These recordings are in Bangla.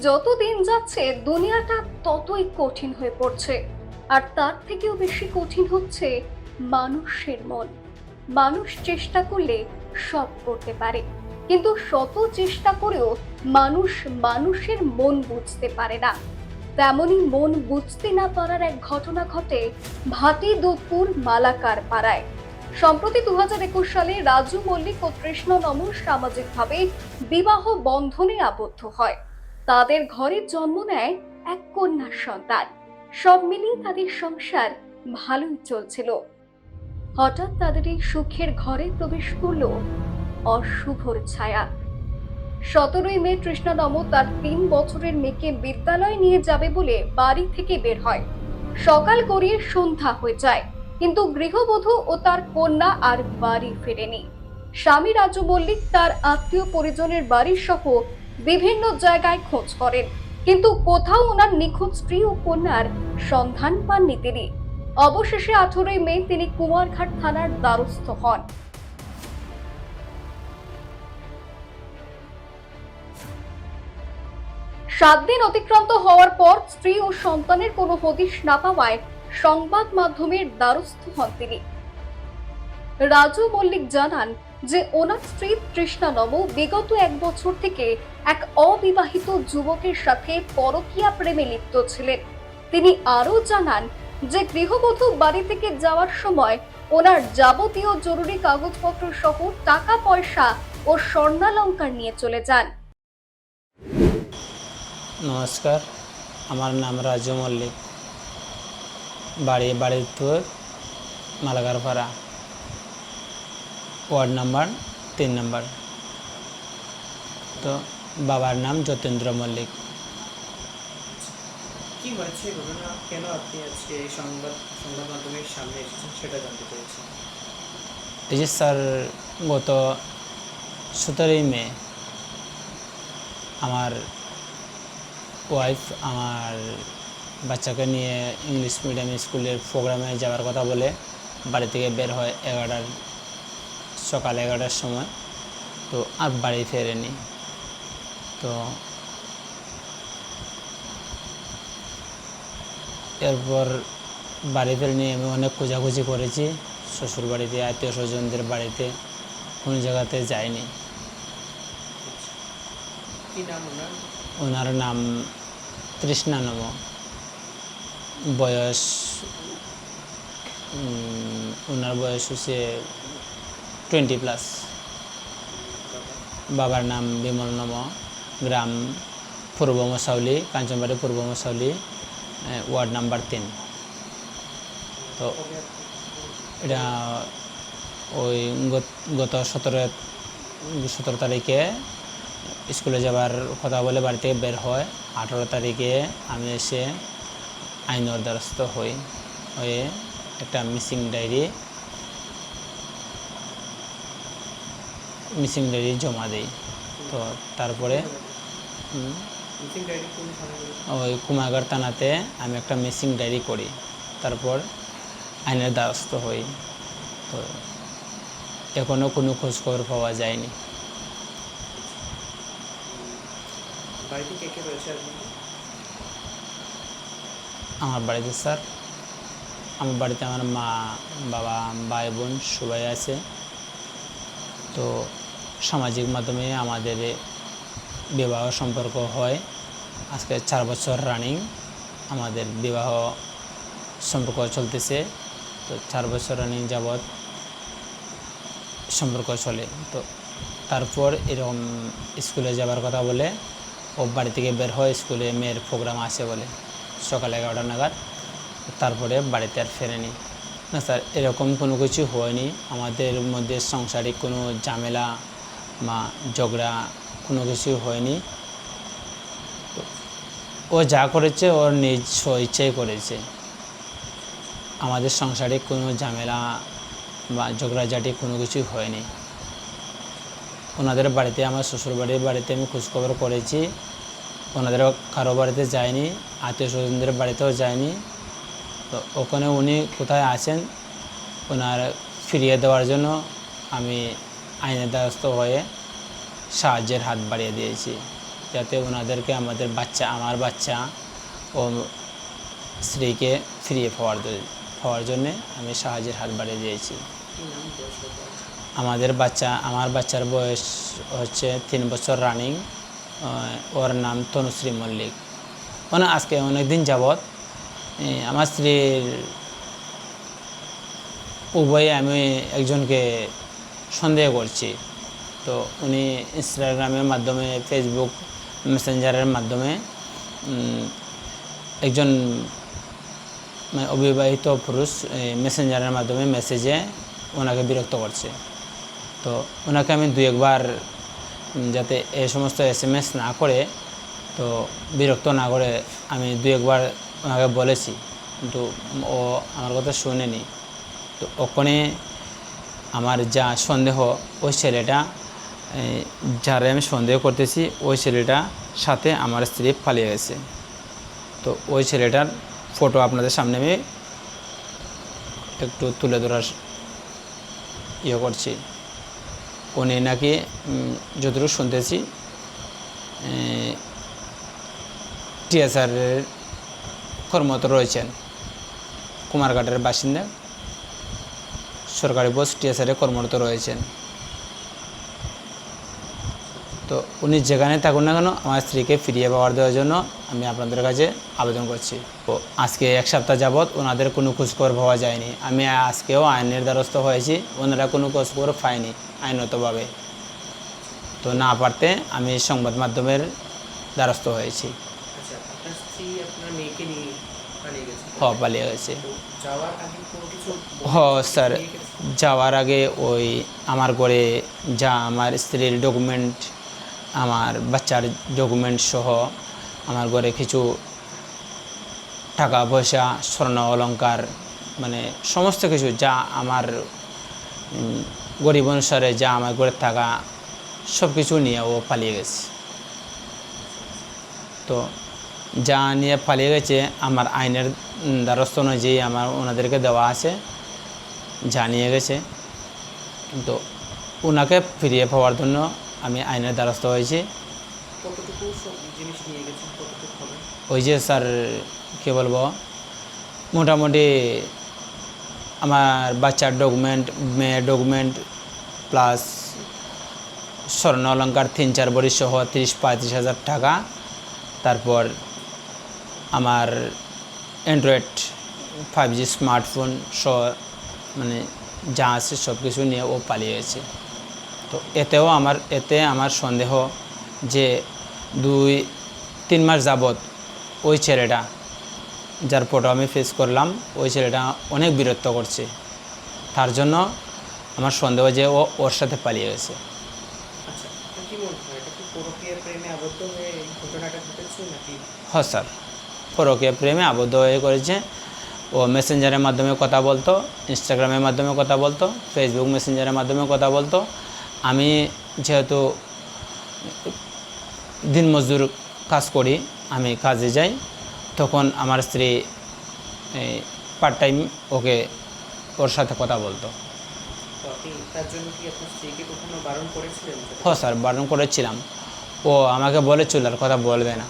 যত দিন যাচ্ছে, দুনিয়াটা ততই কঠিন হয়ে পড়ছে। আর তার থেকেও বেশি কঠিন হচ্ছে মানুষের মন। মানুষ চেষ্টা করলে সব করতে পারে। কিন্তু শত চেষ্টা করেও মানুষ মানুষের মন বুঝতে পারে না। তেমনই মন বুঝতে না পারার এক ঘটনা ঘটে ভাটি দুপুর মালাকার পাড়ায়। সম্প্রতি দু হাজার একুশ সালে রাজু মল্লিক ও কৃষ্ণ নমন সামাজিকভাবে বিবাহ বন্ধনে আবদ্ধ হয়। তাদের ঘরে জন্ম নেয় এক কন্যার সন্তান। সব মিলিয়ে তাদের সংসার ভালোই চলছিল। হঠাৎ তাদের এই সুখের ঘরে প্রবেশ করল অশুভর ছায়া। সতেরোই মে কৃষ্ণনম তার তিন বছরের মেয়েকে বিদ্যালয় নিয়ে যাবে বলে বাড়ি থেকে বের হয়। সকাল গড়িয়ে সন্ধ্যা হয়ে যায়, কিন্তু গৃহবধূ ও তার কন্যা আর বাড়ি ফেরেনি। স্বামী রাজু মল্লিক, তার আত্মীয় পরিজনের বাড়ি সহ বিভিন্ন জায়গায় খোঁজ করেন। কিন্তু কোথাও ওনার নিখোঁজ স্ত্রী ও কন্যার সন্ধান পাননি তিনি। অবশেষে আঠেরোই মে তিনি কুমারঘাট থানার দ্বারস্থ হন। সাত দিন অতিক্রান্ত হওয়ার পর স্ত্রী ও সন্তানের কোনো হদিশ না পাওয়ায় সংবাদ মাধ্যমের দ্বারস্থ হন তিনি। রাজু মল্লিক জানান যে ওনার স্ত্রী তৃষ্ণা নম বিগত এক বছর থেকে এক অবিবাহিত যুবকের সাথে পরকীয়া প্রেমে লিপ্ত ছিলেন। তিনি আরও জানান যে গৃহবধূ বাড়ি থেকে যাওয়ার সময় ওনার যাবতীয় জরুরি কাগজপত্র সহ টাকা, পয়সা ও স্বর্ণালঙ্কার নিয়ে চলে যান। নমস্কার, আমার নাম রাজু মল্লিক। বাড়ি বাড়িপুর মালাগারপাড়া। ওয়ার্ড নাম্বার তিন নম্বর। তো বাবার নাম যতীন্দ্র মল্লিক। কি হয়েছে? ঘটনা কেন আপনি আজকে এই সংবাদ সংবাদ মাধ্যমের সামনে এসেছেন সেটা জানতে পেরেছি। এই যে স্যার গত সতেরোই মে আমার ওয়াইফ আমার বাচ্চাকে নিয়ে ইংলিশ মিডিয়াম স্কুলের প্রোগ্রামে যাওয়ার কথা বলে বাড়ি থেকে বের হয় এগারোটার সকাল এগারোটার সময়। তো আর বাড়ি ফেরেনি তো এরপর বাড়ি ফেরেনি আমি অনেক খোঁজাখুঁজি করেছি। শ্বশুর বাড়িতে আত্মীয় স্বজনদের বাড়িতে কোনো জায়গাতে যাইনি। ওনার? ওনার নাম তৃষ্ণা নম। বয়স ওনার বয়স হচ্ছে টোয়েন্টি প্লাস। বাবার নাম বিমল নম গ্রাম পূর্ব মশাউলি, কাঞ্চনবাড়ি পূর্ব মশাউলি ওয়ার্ড নাম্বার তিন। তো এটা ওই গত- সতেরো সতেরো তারিখে স্কুলে যাবার কথা বলে বাড়ি থেকে বের হয়। আঠেরো তারিখে আমি এসে আইনের দ্বারস্থ হই। হয়ে একটা মিসিং ডায়েরি মিসিং ডায়েরি জমা দিই। তো তারপরে? ওই কুমারঘাট থানাতে আমি একটা মিসিং ডায়েরি করি। তারপর আইনের দ্বারস্থ হই। তো এখনও কোনো খোঁজখবর পাওয়া যায়নি। আমার বাড়িতে স্যার আমার বাড়িতে আমার মা বাবা ভাই বোন সবাই আছে। তো সামাজিক মাধ্যমে আমাদের বিবাহ সম্পর্ক হয়। আজকে চার বছর রানিং আমাদের বিবাহ সম্পর্ক চলতেছে। তো চার বছর রানিং যাবৎ সম্পর্ক চলে। তো তারপর এরকম স্কুলে যাবার কথা বলে, ও বাড়ি থেকে বের হয়, স্কুলে মেয়ের প্রোগ্রাম আছে বলে, সকাল এগারোটা নাগাদ। তারপরে বাড়িতে আর ফেরেনি। না স্যার, এরকম কোনো কিছু হয়নি। আমাদের মধ্যে সাংসারিক কোনো ঝামেলা বা ঝগড়া কোনো কিছু হয়নি। ও যা করেছে, ওর নিজ ইচ্ছাই করেছে। আমাদের সংসারে কোনো ঝামেলা বা ঝগড়াঝাটি কোনো কিছু হয়নি। ওনাদের বাড়িতে, আমার শ্বশুরবাড়ির বাড়িতে আমি খোঁজখবর করেছি। ওনাদের কারও বাড়িতে যায়নি আত্মীয় স্বজনদের বাড়িতেও যায়নি। তো ওখানে উনি কোথায় আছেন, ওনার ফিরিয়ে দেওয়ার জন্য আমি আইনের দ্বারস্থ হয়ে সাহায্যের হাত বাড়িয়ে দিয়েছি যাতে ওনাদেরকে আমাদের বাচ্চা, আমার বাচ্চা ও স্ত্রীকে ফিরিয়ে পাওয়ার পাওয়ার জন্যে আমি সাহায্যের হাত বাড়িয়ে দিয়েছি? আমাদের বাচ্চা, আমার বাচ্চার বয়স হচ্ছে তিন বছর রানিং ওর নাম তনুশ্রী মল্লিক মানে আজকে অনেক দিন যাবৎ আমার স্ত্রীর উভয়ে আমি একজনকে সন্দেহ করছি। তো উনি ইনস্টাগ্রামের মাধ্যমে ফেসবুক মেসেঞ্জারের মাধ্যমে একজন মানে অবিবাহিত পুরুষ মেসেঞ্জারের মাধ্যমে মেসেজে ওনাকে বিরক্ত করছে। তো ওনাকে আমি দু একবার যাতে এ সমস্ত এস এম এস না করে, তো বিরক্ত না করে আমি দু একবার ওনাকে বলেছি। কিন্তু ও আমার কথা শুনেনি। তো ওখানে আমার যা সন্দেহ, ওই ছেলেটা যারে আমি সন্দেহ করতেছি, ওই ছেলেটা সাথে আমার স্ত্রী পালিয়ে গেছে। তো ওই ছেলেটার ফটো আপনাদের সামনে আমি একটু তুলে ধরার ইয়ে করছি। উনি নাকি যতটুকু শুনতেছি টিএসআরের কর্মরত রয়েছেন, কুমারঘাটের বাসিন্দা। সরকারি বস টিএসআরে কর্মরত রয়েছেন। তো উনি যেখানে থাকুন না কেন আমার স্ত্রীকে ফিরিয়ে পাওয়ার দেওয়ার জন্য আমি আপনাদের কাছে আবেদন করছি। তো আজকে এক সপ্তাহ যাবৎ ওনাদের কোনো খোঁজখবর পাওয়া যায়নি। আমি আজকেও আইনের দ্বারস্থ হয়েছি ওনারা কোনো খোঁজখবর পায়নি আইনতভাবে তো না পারতে আমি সংবাদ মাধ্যমের দ্বারস্থ হয়েছি। আচ্ছা হ পালিয়ে গেছে। হ স্যার। যাওয়ার আগে ওই আমার ঘরে যা আমার স্ত্রীর ডকুমেন্ট আমার বাচ্চার ডকুমেন্ট সহ আমার ঘরে কিছু টাকা পয়সা স্বর্ণ, অলংকার মানে সমস্ত কিছু যা আমার গরিব অনুসারে যা আমার ঘরে থাকা সব কিছু নিয়ে ও পালিয়ে গেছে। তো যা নিয়ে পালিয়ে গেছে আমার আইনের দ্বারস্থ অনুযায়ী আমার ওনাদেরকে দেওয়া আছে। জানিয়ে গেছে। তো ওনাকে ফিরিয়ে পাওয়ার জন্য আমি আইনের দ্বারস্থ হয়েছি। ওই যে স্যার কী বলব? মোটামুটি আমার বাচ্চার ডকুমেন্ট মেয়ের ডকুমেন্ট প্লাস স্বর্ণ অলঙ্কার তিন চার বড়ি সহ তিরিশ পঁয়ত্রিশ হাজার টাকা। তারপর আমার অ্যান্ড্রয়েড ফাইভ জি স্মার্টফোন সহ মানে যা আছে সব কিছু নিয়ে ও পালিয়ে গেছে তো এতেও আমার এতে আমার সন্দেহ যে দুই তিন মাস যাবৎ ওই ছেলেটা যার ফটো আমি ফেস করলাম ওই ছেলেটা অনেক বিরক্ত করছে। তার জন্য আমার সন্দেহ যে ও ওর সাথে পালিয়ে গেছে আচ্ছা হ্যাঁ স্যার। পরকীয় প্রেমে আবদ্ধ হয়ে করেছে। ও মেসেঞ্জারের মাধ্যমে কথা বলতো ইনস্টাগ্রামের মাধ্যমে কথা বলতো ফেসবুক মেসেঞ্জারের মাধ্যমে কথা বলতো। আমি যেহেতু দিন মজদুর কাজ করি আমি কাজে যাই তখন আমার স্ত্রী পার্ট টাইম ওকে ওর সাথে কথা বলতো। হ্যাঁ স্যার বারণ করেছিলাম। ও আমাকে বলেছিল আর কথা বলবে না।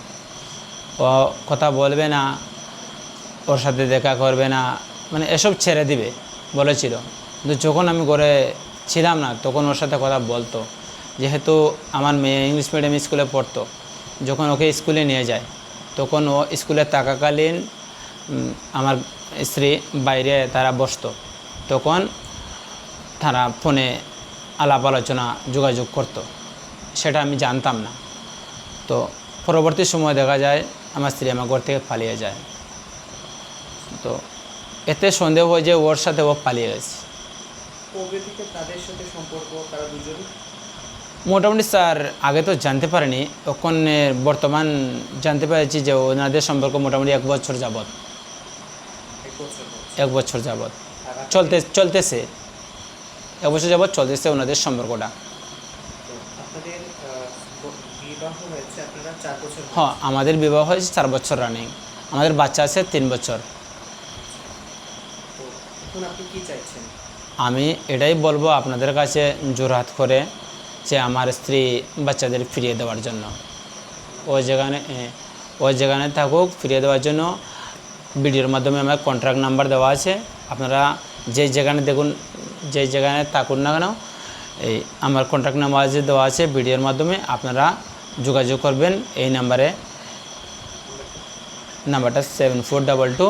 ও কথা বলবে না ওর সাথে দেখা করবে না। মানে এসব ছেড়ে দিবে, বলেছিল। কিন্তু যখন আমি ঘরে ছিলাম না, তখন ওর সাথে কথা বলতো। যেহেতু আমার মেয়ে ইংলিশ মিডিয়াম স্কুলে পড়তো, যখন ওকে স্কুলে নিয়ে যায়, তখন ও স্কুলে থাকাকালীন আমার স্ত্রী বাইরে তারা বসতো। তখন তারা ফোনে আলাপ আলোচনা, যোগাযোগ করত। সেটা আমি জানতাম না। তো পরবর্তী সময় দেখা যায়, আমার স্ত্রী আমার ঘর থেকে পালিয়ে যায়। তো এতে সন্দেহ হয় যে ওর সাথে ও পালিয়ে গেছে। কবে থেকে তাদের সাথে সম্পর্ক তারা দুজন মোটামুটি স্যার আগে তো জানতে পারিনি। তখন বর্তমান জানতে পেরেছি যে ওনাদের সম্পর্ক মোটামুটি এক বছর যাবৎ। এক বছর যাবৎ। চলতে চলতেছে। এক বছর যাবৎ চলতেছে ওনাদের সম্পর্কটা। হ্যাঁ আমাদের বিবাহ হয়েছে চার বছর রানিং আমাদের বাচ্চা আছে তিন বছর। এখন আপনি কি চাইছেন? আমি এটাই বলব আপনাদের কাছে জোরহাত করে যে আমার স্ত্রী বাচ্চাদের ফিরিয়ে দেওয়ার জন্য। ওই যেখানে ওই যেখানে থাকুক, ফিরিয়ে দেওয়ার জন্য ভিডিওর মাধ্যমে আমার কন্ট্রাক্ট নাম্বার দেওয়া আছে। আপনারা যে যেখানে দেখুন, যে যেখানে থাকুন না কেন, এই আমার কন্ট্রাক্ট নাম্বার আছে দেওয়া আছে ভিডিওর মাধ্যমে আপনারা যোগাযোগ করবেন। এই নাম্বারে নাম্বারটা seven four double two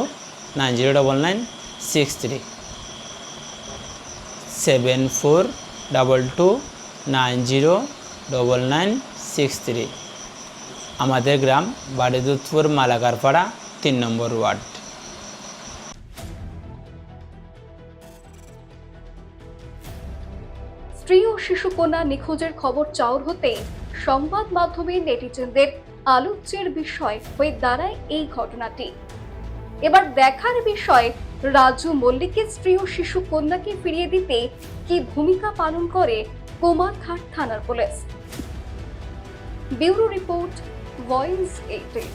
nine zero double nine six three seven four double two nine zero double nine six three আমাদের গ্রাম বাড়িদুধপুর মালাকারপাড়া, তিন নম্বর ওয়ার্ড। স্ত্রী ও শিশু কন্যা নিখোঁজের খবর চাউর হতে সংবাদ মাধ্যমে নেটিজেনদের আলোচ্যের বিষয় হয়ে দাঁড়ায় এই ঘটনাটি। এবার দেখার বিষয় রাজু মল্লিকের স্ত্রী ও শিশু কন্যাকে ফিরিয়ে দিতে কি ভূমিকা পালন করে কোমারঘাট থানার police? Bureau report voice eighteen